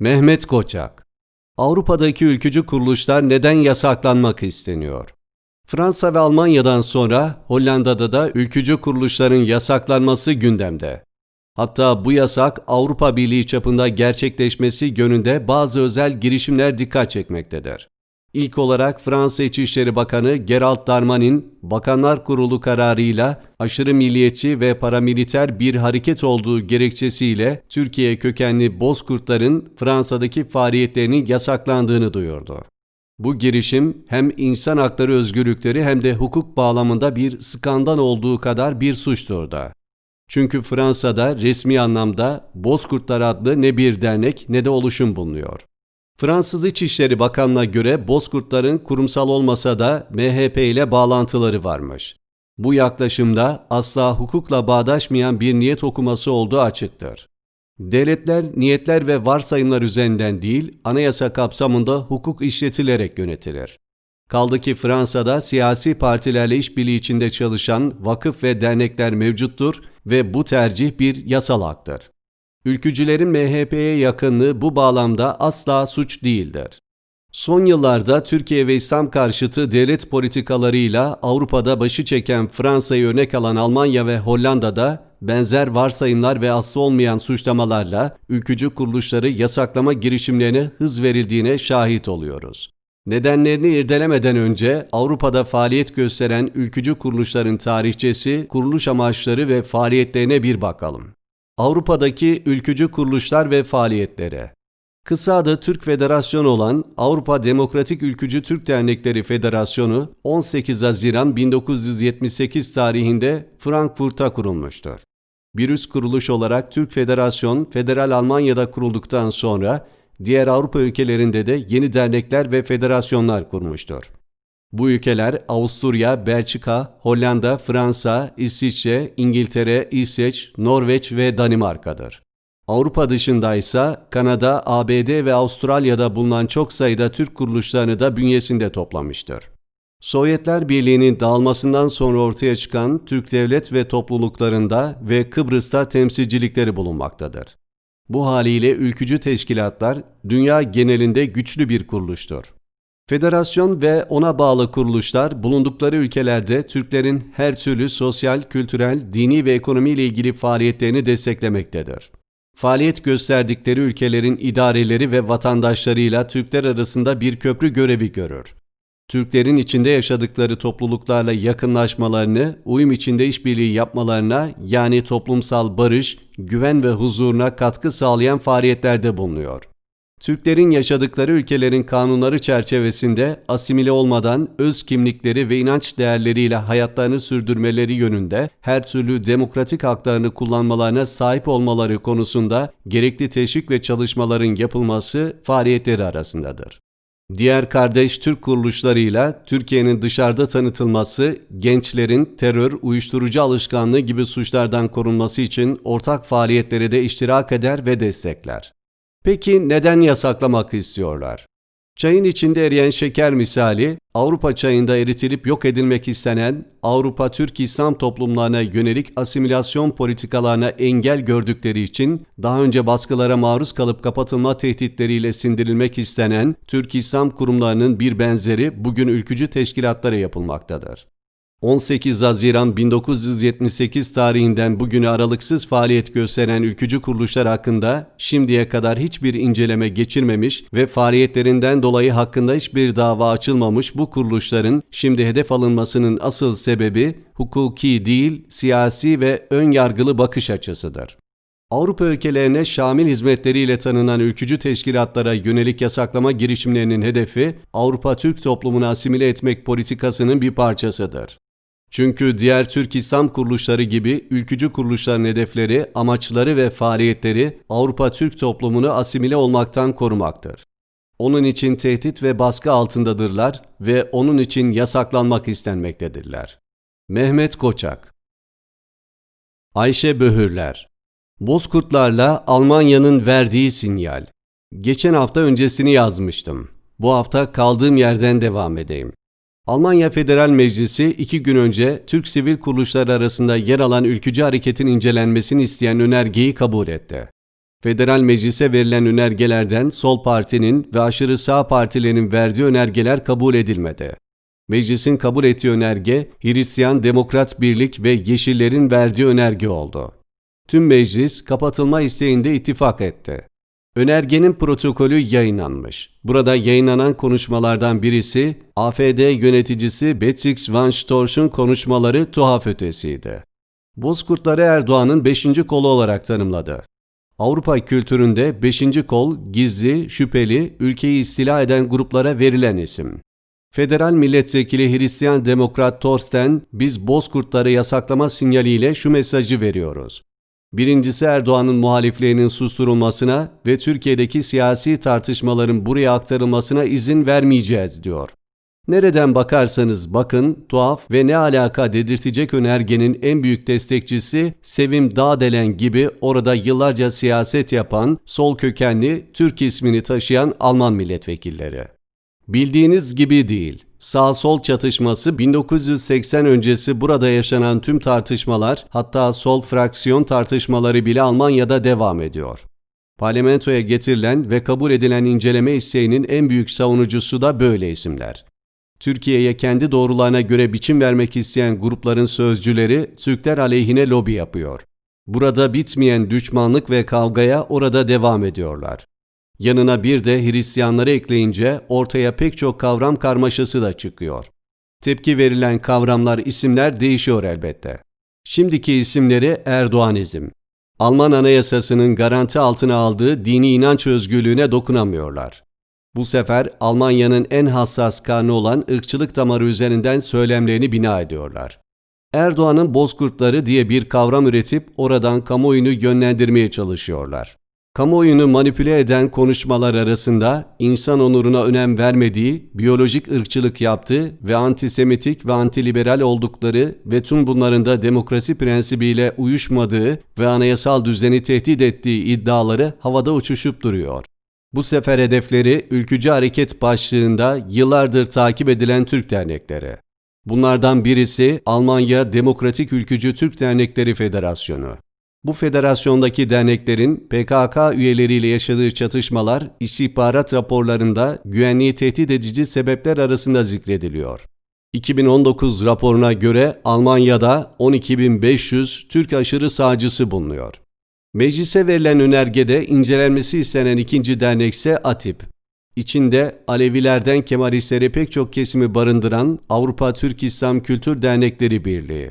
Mehmet Koçak Avrupa'daki ülkücü kuruluşlar neden yasaklanmak isteniyor? Fransa ve Almanya'dan sonra Hollanda'da da ülkücü kuruluşların yasaklanması gündemde. Hatta bu yasak Avrupa Birliği çapında gerçekleşmesi yönünde bazı özel girişimler dikkat çekmektedir. İlk olarak Fransa İçişleri Bakanı Gerald Darmanin, Bakanlar Kurulu kararıyla aşırı milliyetçi ve paramiliter bir hareket olduğu gerekçesiyle Türkiye kökenli Bozkurtların Fransa'daki faaliyetlerinin yasaklandığını duyurdu. Bu girişim hem insan hakları özgürlükleri hem de hukuk bağlamında bir skandal olduğu kadar bir suçtur da. Çünkü Fransa'da resmi anlamda Bozkurtlar adlı ne bir dernek ne de oluşum bulunuyor. Fransız İçişleri Bakanı'na göre Bozkurtların kurumsal olmasa da MHP ile bağlantıları varmış. Bu yaklaşımda asla hukukla bağdaşmayan bir niyet okuması olduğu açıktır. Devletler niyetler ve varsayımlar üzerinden değil, anayasa kapsamında hukuk işletilerek yönetilir. Kaldı ki Fransa'da siyasi partilerle işbirliği içinde çalışan vakıf ve dernekler mevcuttur ve bu tercih bir yasal haktır. Ülkücülerin MHP'ye yakınlığı bu bağlamda asla suç değildir. Son yıllarda Türkiye ve İslam karşıtı devlet politikalarıyla Avrupa'da başı çeken Fransa'yı örnek alan Almanya ve Hollanda'da benzer varsayımlar ve aslı olmayan suçlamalarla ülkücü kuruluşları yasaklama girişimlerine hız verildiğine şahit oluyoruz. Nedenlerini irdelemeden önce Avrupa'da faaliyet gösteren ülkücü kuruluşların tarihçesi, kuruluş amaçları ve faaliyetlerine bir bakalım. Avrupa'daki ülkücü kuruluşlar ve faaliyetleri. Kısa adı Türk Federasyonu olan Avrupa Demokratik Ülkücü Türk Dernekleri Federasyonu 18 Haziran 1978 tarihinde Frankfurt'ta kurulmuştur. Bir üst kuruluş olarak Türk Federasyon, Federal Almanya'da kurulduktan sonra diğer Avrupa ülkelerinde de yeni dernekler ve federasyonlar kurmuştur. Bu ülkeler Avusturya, Belçika, Hollanda, Fransa, İsviçre, İngiltere, İsveç, Norveç ve Danimarka'dır. Avrupa dışında ise Kanada, ABD ve Avustralya'da bulunan çok sayıda Türk kuruluşlarını da bünyesinde toplamıştır. Sovyetler Birliği'nin dağılmasından sonra ortaya çıkan Türk devlet ve topluluklarında ve Kıbrıs'ta temsilcilikleri bulunmaktadır. Bu haliyle ülkücü teşkilatlar dünya genelinde güçlü bir kuruluştur. Federasyon ve ona bağlı kuruluşlar bulundukları ülkelerde Türklerin her türlü sosyal, kültürel, dini ve ekonomi ile ilgili faaliyetlerini desteklemektedir. Faaliyet gösterdikleri ülkelerin idareleri ve vatandaşlarıyla Türkler arasında bir köprü görevi görür. Türklerin içinde yaşadıkları topluluklarla yakınlaşmalarını, uyum içinde işbirliği yapmalarına yani toplumsal barış, güven ve huzuruna katkı sağlayan faaliyetlerde bulunuyor. Türklerin yaşadıkları ülkelerin kanunları çerçevesinde asimile olmadan öz kimlikleri ve inanç değerleriyle hayatlarını sürdürmeleri yönünde her türlü demokratik haklarını kullanmalarına sahip olmaları konusunda gerekli teşvik ve çalışmaların yapılması faaliyetleri arasındadır. Diğer kardeş Türk kuruluşlarıyla Türkiye'nin dışarıda tanıtılması, gençlerin terör, uyuşturucu alışkanlığı gibi suçlardan korunması için ortak faaliyetlere de iştirak eder ve destekler. Peki neden yasaklamak istiyorlar? Çayın içinde eriyen şeker misali, Avrupa çayında eritilip yok edilmek istenen Avrupa Türk İslam toplumlarına yönelik asimilasyon politikalarına engel gördükleri için daha önce baskılara maruz kalıp kapatılma tehditleriyle sindirilmek istenen Türk İslam kurumlarının bir benzeri bugün ülkücü teşkilatlara yapılmaktadır. 18 Haziran 1978 tarihinden bugüne aralıksız faaliyet gösteren ülkücü kuruluşlar hakkında şimdiye kadar hiçbir inceleme geçirmemiş ve faaliyetlerinden dolayı hakkında hiçbir dava açılmamış bu kuruluşların şimdi hedef alınmasının asıl sebebi hukuki değil, siyasi ve ön yargılı bakış açısıdır. Avrupa ülkelerine şamil hizmetleriyle tanınan ülkücü teşkilatlara yönelik yasaklama girişimlerinin hedefi Avrupa Türk toplumunu asimile etmek politikasının bir parçasıdır. Çünkü diğer Türk İslam kuruluşları gibi ülkücü kuruluşların hedefleri, amaçları ve faaliyetleri Avrupa Türk toplumunu asimile olmaktan korumaktır. Onun için tehdit ve baskı altındadırlar ve onun için yasaklanmak istenmektedirler. Mehmet Koçak Ayşe Böhürler Bozkurtlarla Almanya'nın verdiği sinyal. Geçen hafta öncesini yazmıştım. Bu hafta kaldığım yerden devam edeyim. Almanya Federal Meclisi iki gün önce Türk sivil kuruluşları arasında yer alan ülkücü hareketin incelenmesini isteyen önergeyi kabul etti. Federal meclise verilen önergelerden sol partinin ve aşırı sağ partilerin verdiği önergeler kabul edilmedi. Meclisin kabul ettiği önerge Hristiyan Demokrat Birlik ve Yeşillerin verdiği önerge oldu. Tüm meclis kapatılma isteğinde ittifak etti. Önergenin protokolü yayınlanmış. Burada yayınlanan konuşmalardan birisi AFD yöneticisi Betrix Van Storch'un konuşmaları tuhaf ötesiydi. Bozkurtları Erdoğan'ın beşinci kolu olarak tanımladı. Avrupa kültüründe beşinci kol, gizli, şüpheli, ülkeyi istila eden gruplara verilen isim. Federal milletvekili Hristiyan Demokrat Torsten, biz Bozkurtları yasaklama sinyaliyle şu mesajı veriyoruz. Birincisi Erdoğan'ın muhaliflerinin susturulmasına ve Türkiye'deki siyasi tartışmaların buraya aktarılmasına izin vermeyeceğiz diyor. Nereden bakarsanız bakın tuhaf ve ne alaka dedirtecek önergenin en büyük destekçisi Sevim Dağdelen gibi orada yıllarca siyaset yapan, sol kökenli, Türk ismini taşıyan Alman milletvekilleri. Bildiğiniz gibi değil. Sağ-sol çatışması 1980 öncesi burada yaşanan tüm tartışmalar hatta sol fraksiyon tartışmaları bile Almanya'da devam ediyor. Parlamentoya getirilen ve kabul edilen inceleme isteğinin en büyük savunucusu da böyle isimler. Türkiye'ye kendi doğrularına göre biçim vermek isteyen grupların sözcüleri Türkler aleyhine lobi yapıyor. Burada bitmeyen düşmanlık ve kavgaya orada devam ediyorlar. Yanına bir de Hristiyanları ekleyince ortaya pek çok kavram karmaşası da çıkıyor. Tepki verilen kavramlar, isimler değişiyor elbette. Şimdiki isimleri Erdoğanizm. Alman anayasasının garanti altına aldığı dini inanç özgürlüğüne dokunamıyorlar. Bu sefer Almanya'nın en hassas karnı olan ırkçılık damarı üzerinden söylemlerini bina ediyorlar. Erdoğan'ın bozkurtları diye bir kavram üretip oradan kamuoyunu yönlendirmeye çalışıyorlar. Kamuoyunu manipüle eden konuşmalar arasında insan onuruna önem vermediği, biyolojik ırkçılık yaptığı ve antisemitik ve antiliberal oldukları ve tüm bunların da demokrasi prensibiyle uyuşmadığı ve anayasal düzeni tehdit ettiği iddiaları havada uçuşup duruyor. Bu sefer hedefleri ülkücü hareket başlığında yıllardır takip edilen Türk dernekleri. Bunlardan birisi Almanya Demokratik Ülkücü Türk Dernekleri Federasyonu. Bu federasyondaki derneklerin PKK üyeleriyle yaşadığı çatışmalar istihbarat raporlarında güvenliği tehdit edici sebepler arasında zikrediliyor. 2019 raporuna göre Almanya'da 12.500 Türk aşırı sağcısı bulunuyor. Meclise verilen önergede incelenmesi istenen ikinci dernekse ATİP. İçinde Alevilerden Kemalistleri pek çok kesimi barındıran Avrupa Türk İslam Kültür Dernekleri Birliği.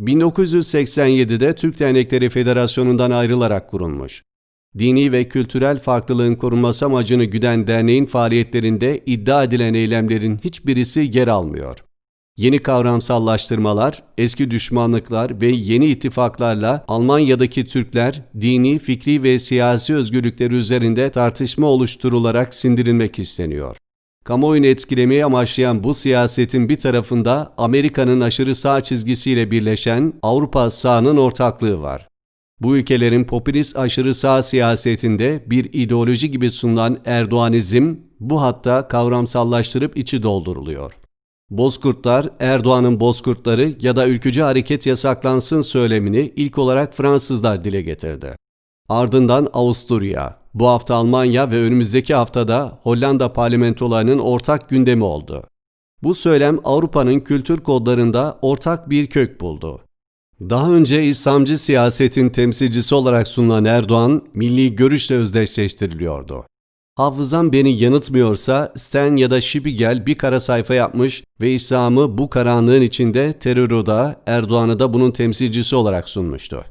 1987'de Türk Dernekleri Federasyonu'ndan ayrılarak kurulmuş. Dini ve kültürel farklılığın korunması amacını güden derneğin faaliyetlerinde iddia edilen eylemlerin hiçbirisi yer almıyor. Yeni kavramsallaştırmalar, eski düşmanlıklar ve yeni ittifaklarla Almanya'daki Türkler dini, fikri ve siyasi özgürlükleri üzerinde tartışma oluşturularak sindirilmek isteniyor. Kamuoyunu etkilemeyi amaçlayan bu siyasetin bir tarafında Amerika'nın aşırı sağ çizgisiyle birleşen Avrupa sağının ortaklığı var. Bu ülkelerin popülist aşırı sağ siyasetinde bir ideoloji gibi sunulan Erdoğanizm bu hatta kavramsallaştırıp içi dolduruluyor. Bozkurtlar, Erdoğan'ın Bozkurtları ya da ülkücü hareket yasaklansın söylemini ilk olarak Fransızlar dile getirdi. Ardından Avusturya, bu hafta Almanya ve önümüzdeki haftada Hollanda parlamentolarının ortak gündemi oldu. Bu söylem Avrupa'nın kültür kodlarında ortak bir kök buldu. Daha önce İslamcı siyasetin temsilcisi olarak sunulan Erdoğan, milli görüşle özdeşleştiriliyordu. Hafızam beni yanıtmıyorsa Sten ya da Şipigel bir kara sayfa yapmış ve İslam'ı bu karanlığın içinde terör odağı Erdoğan'ı da bunun temsilcisi olarak sunmuştu.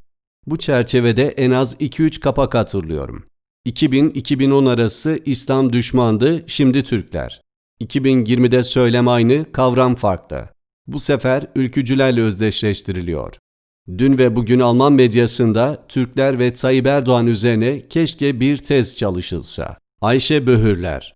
Bu çerçevede en az 2-3 kapak hatırlıyorum. 2000-2010 arası İslam düşmandı, şimdi Türkler. 2020'de söylem aynı, kavram farklı. Bu sefer ülkücülerle özdeşleştiriliyor. Dün ve bugün Alman medyasında Türkler ve Tayyip Erdoğan üzerine keşke bir tez çalışılsa. Ayşe Böhürler